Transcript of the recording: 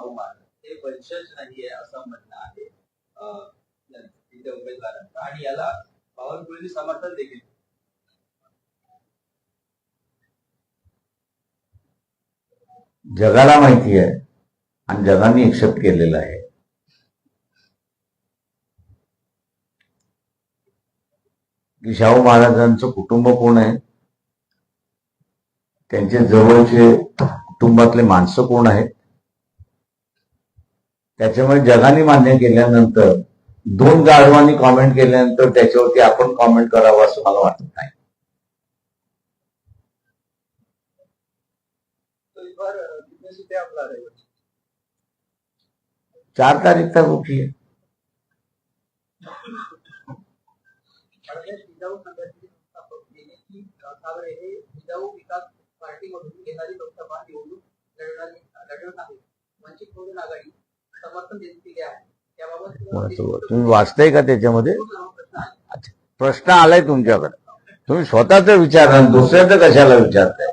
जे शाहू महाराज हे वंशज नाहीये असं म्हणणं आहे तिथे उमेदवारांचं. आणि याला बावनकुळेंनी समर्थन देखील. जगाला माहिती आहे आणि जगाने एक्सेप्ट केलेलं आहे. की शाहू महाराजांचं कुटुंब कोण आहे? त्यांचे जवळचे कुटुंबातले माणसं कोण आहेत? त्याच्यामुळे जगाने मान्य केल्यानंतर दोन गाढवांनी कॉमेंट केल्यानंतर त्याच्यावरती आपण कॉमेंट करावं असं मला वाटत नाही. चार तारीख तक कुठली है विकास पार्टीमधून लोकसभा निवडणूक लढवत आहे. वंचित बहुजन आघाडी तुम्ही वाचताय का त्याच्यामध्ये? प्रश्न आलाय तुमच्याकडे. तुम्ही स्वतःचा विचार दुसऱ्याच कशाला विचारताय?